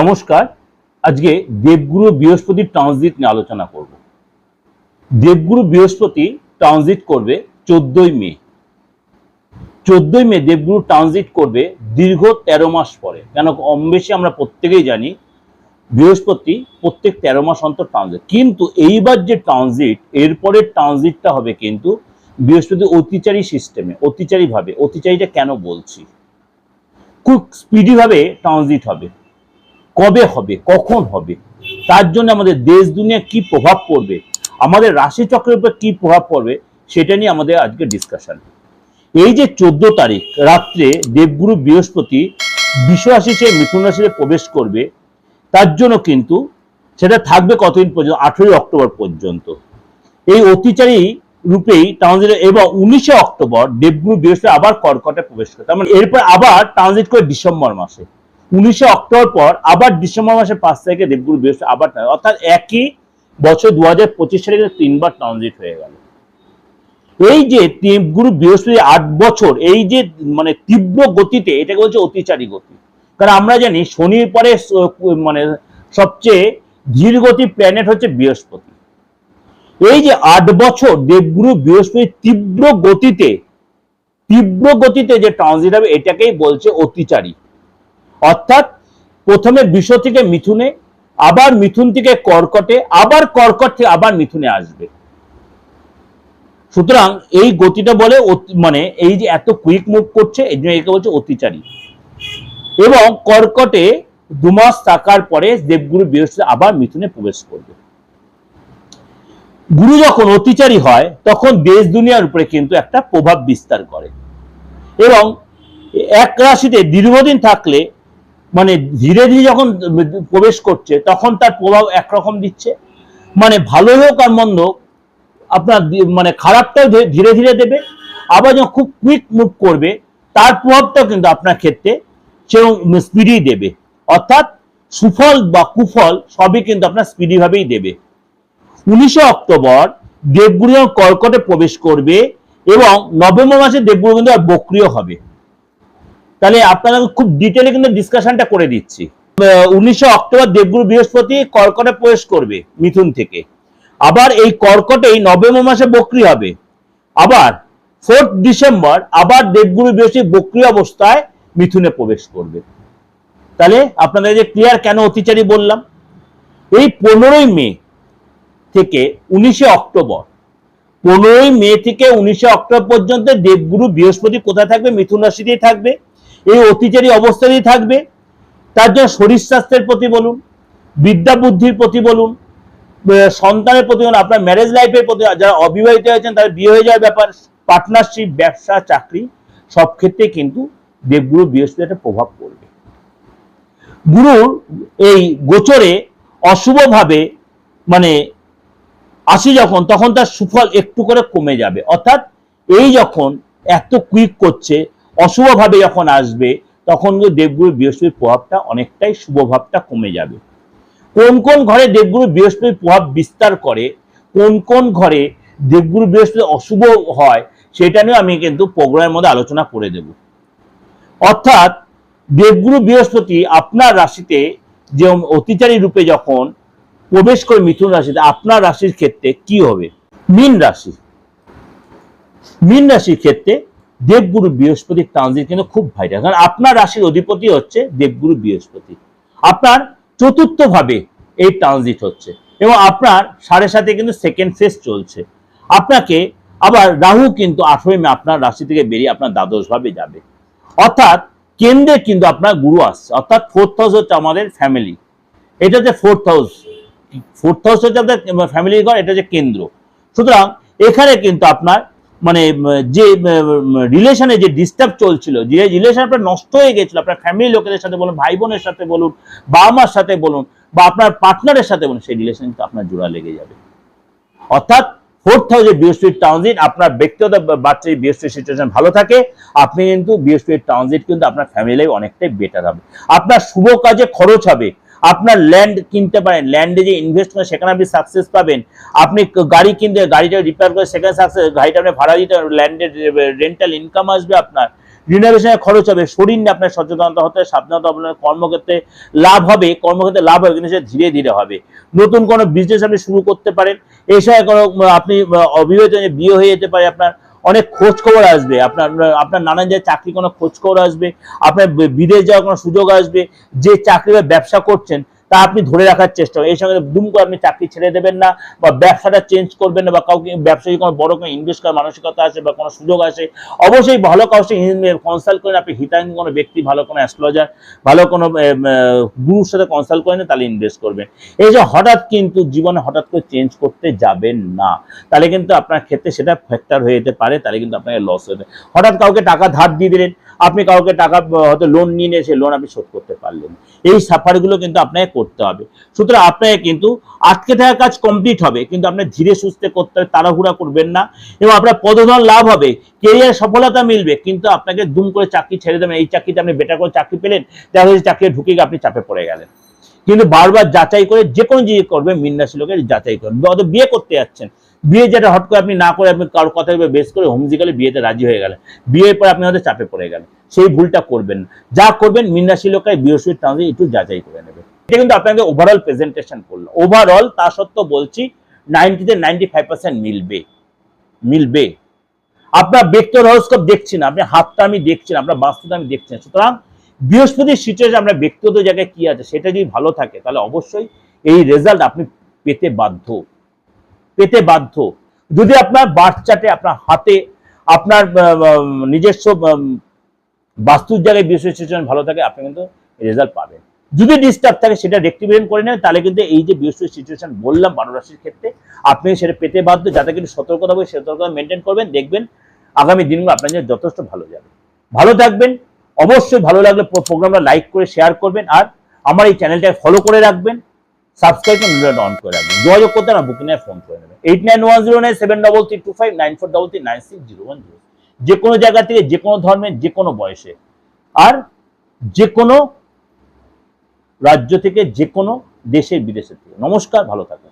নমস্কার, আজকে দেবগুরু বৃহস্পতির ট্রানজিট নিয়ে আলোচনা করব। দেবগুরু বৃহস্পতি ট্রানজিট করবে চোদ্দই মে। চোদ্দই মে দেবগুরু ট্রানজিট করবে দীর্ঘ তেরো মাস পরে। কেন কম বেশি আমরা প্রত্যেকেই জানি, বৃহস্পতি প্রত্যেক তেরো মাস অন্তর ট্রানজিট কিন্তু এইবার যে ট্রানজিট এরপরে ট্রানজিটটা হবে কিন্তু বৃহস্পতি অতিচারী সিস্টেমে অতিচারী ভাবে অতিচারীটা কেন বলছি? খুব স্পিডি ভাবে ট্রানজিট হবে। কবে হবে, কখন হবে, তার জন্য আমাদের দেশ দুনিয়া কি প্রভাব পড়বে, আমাদের রাশি চক্রের উপর কি প্রভাব পড়বে, সেটা নিয়ে আমাদের আজকে ডিসকাশন এই যে চোদ্দ তারিখ, রাত্রে দেবগুরু বৃহস্পতি বিশ্ব রাশি চেয়ে মিথুন রাশিতে প্রবেশ করবে, তার জন্য কিন্তু সেটা থাকবে কতদিন পর্যন্ত? আঠেরোই অক্টোবর পর্যন্ত। এই অতিচারী রূপেই ট্রানজিট এবং উনিশে অক্টোবর দেবগুরু বৃহস্পতি আবার কর্কটে প্রবেশ করে, তার মানে এরপর আবার ট্রানজিট করে ডিসেম্বর মাসে। উনিশে অক্টোবর পর আবার ডিসেম্বর মাসের পাঁচ তারিখে দেবগুরু বৃহস্পতি আবার অর্থাৎ একই বছর দু হাজার পঁচিশ সালে তিনবার ট্রানজিট হয়ে গেল। এই যে দেবগুরু বৃহস্পতি আট বছর, এই যে মানে তীব্র গতিতে, এটাকে বলছে অতিচারী গতি। কারণ আমরা জানি শনির পরে মানে সবচেয়ে ধীর গতি প্ল্যানেট হচ্ছে বৃহস্পতি। এই যে আট বছর দেবগুরু বৃহস্পতি তীব্র গতিতে তীব্র গতিতে যে ট্রানজিট হবে, এটাকেই বলছে অতিচারী। অর্থাৎ প্রথমে বিষ থেকে মিথুনে, আবার মিথুন থেকে কর্কটে, আবার কর্কট থেকে আবার মিথুনে আসবে। সুতরাং এই গতিটা বলে মানে এই যে এত কুইক মুভ করছে, এই জন্য একে বলছে অতিচারী। এবং কর্কটে দু মাস থাকার পরে দেবগুরু বৃহস্পতি আবার মিথুনে প্রবেশ করবে। গুরু যখন অতিচারী হয়, তখন দেশ দুনিয়ার উপরে কিন্তু একটা প্রভাব বিস্তার করে। এবং এক রাশিতে দীর্ঘদিন থাকলে মানে ধীরে ধীরে যখন প্রবেশ করছে, তখন তার প্রভাব একরকম দিচ্ছে। মানে ভালো হোক আর মন্দ আপনার মানে খারাপটাও ধীরে- ধীরে দেবে। আবার যখন খুব কুইক মুভ করবে, তার প্রভাবটাও কিন্তু আপনার ক্ষেত্রে সেরকম স্পিডি দেবে। অর্থাৎ সুফল বা কুফল সবই কিন্তু আপনার স্পিডি ভাবেই দেবে। উনিশে অক্টোবর দেবগুরু কর্কটে প্রবেশ করবে এবং নভেম্বর মাসে দেবগুরু কিন্তু আর বক্রিয় হবে। তাহলে আপনারা খুব ডিটেলে কিন্তু ডিসকাশনটা করে দিচ্ছি। উনিশে অক্টোবর দেবগুরু বৃহস্পতি কর্কটে প্রবেশ করবে মিথুন থেকে। আবার এই কর্কটেই নভেম্বর মাসে বক্রি হবে। আবার ফোর্থ ডিসেম্বর আবার দেবগুরু বৃহস্পতি বক্রি অবস্থায় মিথুনে প্রবেশ করবে। তাহলে আপনাদের যে ক্লিয়ার কেন অতিচারী বললাম? এই পনেরোই মে থেকে উনিশে অক্টোবর, পনেরোই মে থেকে উনিশে অক্টোবর পর্যন্ত দেবগুরু বৃহস্পতি কোথায় থাকবে? মিথুন রাশিতেই থাকবে। এই অতিচারী অবস্থাতেই থাকবে। তার জন্য শরীর স্বাস্থ্যের প্রতি বলুন, বিদ্যা বুদ্ধির প্রতি বলুন সন্তানের প্রতি বলুন, আপনার ম্যারেজ লাইফের প্রতি, যারা অবিবাহিত হয়েছেন, তাদের বিয়ে হয়ে যাওয়ার ব্যাপার পার্টনারশিপ ব্যবসা, চাকরি, সব ক্ষেত্রে কিন্তু দেবগুরু বৃহস্পতি একটা প্রভাব পড়বে। গুরুর এই গোচরে অশুভভাবে মানে আসি যখন, তখন তার সুফল একটু করে কমে যাবে। অর্থাৎ এই যখন এত কুইক করছে অশুভভাবে যখন আসবে, তখন দেবগুরু বৃহস্পতির প্রভাবটা অনেকটাই শুভভাবটা কমে যাবে। কোন কোন ঘরে দেবগুরু বৃহস্পতির প্রভাব বিস্তার করে, কোন কোন ঘরে দেবগুরু বৃহস্পতি অশুভ হয়, সেটা নিয়ে আমি কিন্তু প্রোগ্রামের মধ্যে আলোচনা করে দেব। অর্থাৎ দেবগুরু বৃহস্পতি আপনার রাশিতে যে অতিচারী রূপে যখন প্রবেশ করে মিথুন রাশিতে, আপনার রাশির ক্ষেত্রে কি হবে? মীন রাশি। মীন রাশির ক্ষেত্রে দেবগুরু বৃহস্পতির ট্রানজিট কিন্তু খুব ভাইরাল কারণ আপনার রাশির অধিপতি হচ্ছে দেবগুরু বৃহস্পতি। আপনার চতুর্থ ভাবে এই ট্রানজিট হচ্ছে এবং আপনার সাড়ে সাথে কিন্তু সেকেন্ড ফেজ চলছে। আপনাকে আবার রাহু কিন্তু আঠেরোই মে আপনার রাশি থেকে বেরিয়ে আপনার দ্বাদশ ভাবে যাবে। অর্থাৎ কেন্দ্রে কিন্তু আপনার গুরু আসছে, অর্থাৎ ফোর্থ হাউস হচ্ছে আমাদের ফ্যামিলি এটা হচ্ছে ফোর্থ হাউস ফোর্থ হাউস হচ্ছে আপনার ফ্যামিলির ঘর, এটা হচ্ছে কেন্দ্র। সুতরাং এখানে কিন্তু আপনার মানে যে রিলেশনে যে ডিস্টার্ব চলছিল, যে রিলেশন আপনার নষ্ট হয়ে গেছিল, আপনার ফ্যামিলি লোকেদের সাথে বলুন ভাই বোনের সাথে বলুন বাবা মার সাথে বলুন, বা আপনার পার্টনারের সাথে বলুন, সেই রিলেশন কিন্তু আপনার জোড়া লেগে যাবে। অর্থাৎ ফোর্থ হাউসে বৃহস্পতির ট্রানজিট আপনার ব্যক্তিগত বাচ্চার বৃহস্পতির সিচুয়েশন ভালো থাকে, আপনি কিন্তু বৃহস্পতির ট্রানজিট কিন্তু আপনার ফ্যামিলি লাইফ অনেকটাই বেটার হবে। আপনার শুভ কাজে খরচ হবে। আপনার ল্যান্ড কিনতে পারেন ল্যান্ডে যে ইনভেস্ট করেন সেখানে আপনি সাকসেস পাবেন। আপনি গাড়ি কিনতে, গাড়িটা রিপেয়ার করে সেখানে সাকসেস গাড়িটা আপনি ভাড়া দিতে ল্যান্ডের রেন্টাল ইনকাম আসবে আপনার। রিনোভেশনের খরচ হবে, শরীর নিয়ে আপনার সচেতনতা হতে সাবধানতা আপনার কর্মক্ষেত্রে লাভ হবে, কর্মক্ষেত্রে লাভ হবে, কিন্তু সেটা ধীরে ধীরে হবে। নতুন কোনো বিজনেস আপনি শুরু করতে পারেন সময় কোনো, আপনি অবিবাহিত বিয়ে হয়ে যেতে পারে আপনার অনেক খোঁজ খবর আসবে। আপনার আপনার নানান যে চাকরি কোনো খোঁজ খবর আসবে, আপনার বিদেশ যাওয়ার কোনো সুযোগ আসবে, যে চাকরি বা ব্যবসা করছেন তা আপনি ধরে রাখার চেষ্টা। এই সঙ্গে দুম করে আপনি চাকরি ছেড়ে দেবেন না বা ব্যবসাটা চেঞ্জ করবেন না বা কাউকে ব্যবসায়ী কোনো বড় কোনো ইনভেস্ট করার মানসিকতা আসে বা কোনো সুযোগ আছে, অবশ্যই ভালো কাউকে কনসাল্ট করেন। আপনি হিতাঙ্গী কোনো ব্যক্তি, ভালো কোনো অ্যাস্ট্রোলজার ভালো কোনো গুরুর সাথে কনসাল্ট করেন, তাহলে ইনভেস্ট করবেন। এই যে হঠাৎ কিন্তু জীবনে হঠাৎ করে চেঞ্জ করতে যাবেন না, তাহলে কিন্তু আপনার ক্ষেত্রে সেটা ফ্যাক্টর হয়ে যেতে পারে, তাহলে কিন্তু আপনাকে লস হতে হঠাৎ কাউকে টাকা ধার দিয়ে দিলেন আপনি কাউকে টাকা হয়তো লোন নিয়ে সেই লোন আপনি শোধ করতে পারলেন। এই সাফারগুলো কিন্তু আপনাকে করতে হবে। সুতরাং আপনাকে কিন্তু আটকে থাকা কাজ কমপ্লিট হবে, কিন্তু আপনি ধীরে সুস্থে করতে হবে তাড়াহুড়া করবেন না এবং আপনার পদধন লাভ হবে কেরিয়ার সফলতা মিলবে, কিন্তু আপনাকে দুম করে চাকরি ছেড়ে দেবেন। এই চাকরিতে আপনি বেটার করে চাকরি পেলেন, দেখা যাচ্ছে চাকরি ঢুকে গিয়ে আপনি চাপে পড়ে গেলেন। কিন্তু বারবার যাচাই করে যে কোনো জিনিস করবে মিন্নাসী লোকের যাচাই করবেন। অত বিয়ে করতে যাচ্ছেন বিয়ে যেটা হট করে আপনি না করে আপনি কারোর কথা বেস করে হোমজিক্যালি বিয়েতে রাজি হয়ে গেলেন। বিয়ের পর আপনি হয়তো চাপে পড়ে গেলেন। সেই ভুলটা করবেন। যা করবেন মিন্নাসী লোকের বৃহস্পতির ট্রানজিট একটু যাচাই করে নেবেন এটা কিন্তু আপনাকে ওভারঅল প্রেজেন্টেশন করল। ওভারঅল তা সত্ত্বেও বলছি নাইনটিতে নাইনটি ফাইভ পার্সেন্ট মিলবে। মিলবে। আপনার ব্যক্তি হরস্কোপ দেখছি না, আপনি হাতটা আমি দেখছি না, আপনার বাস্তুটা আমি দেখছি না। সুতরাং বৃহস্পতির সিচুয়েশন আপনার ব্যক্তিগত জায়গায় কি আছে সেটা যদি ভালো থাকে, তাহলে অবশ্যই এই রেজাল্ট আপনি পেতে বাধ্য। পেতে বাধ্য। যদি আপনার বাচ্চাটে আপনার হাতে, আপনার নিজস্ব বাস্তুর জায়গায় সিচুয়েশন ভালো থাকে, আপনি কিন্তু রেজাল্ট পাবেন। যদি ডিস্টার্ব থাকে, সেটা রেক্টিফিকেশন করে নেন তাহলে কিন্তু এই যে বৃহস্পতি সিচুয়েশন বললাম, বারো রাশির ক্ষেত্রে, আপনি সেটা পেতে বাধ্য, যাতে কিন্তু সতর্কতা হবে সতর্কতা মেনটেন করবেন, দেখবেন আগামী দিনগুলো আপনার জন্য যথেষ্ট ভালো যাবে। ভালো থাকবেন, অবশ্যই ভালো লাগলে প্রোগ্রামটা লাইক করে শেয়ার করবেন, আর আমার এই চ্যানেলটাকে ফলো করে রাখবেন। সাবস্ক্রাইব করে অন করে রাখবেন। যোগাযোগ করতে না বুকিংয়ে ফোন করে নেবেন। Eight nine one zero nine seven double three two five nine four double three nine six zero one zero যে কোনো জায়গা থেকে যে কোনো ধর্মের, যে কোনো বয়সে। আর যে কোনো রাজ্য থেকে যে কোনো দেশের, বিদেশের থেকে। নমস্কার, ভালো থাকুন।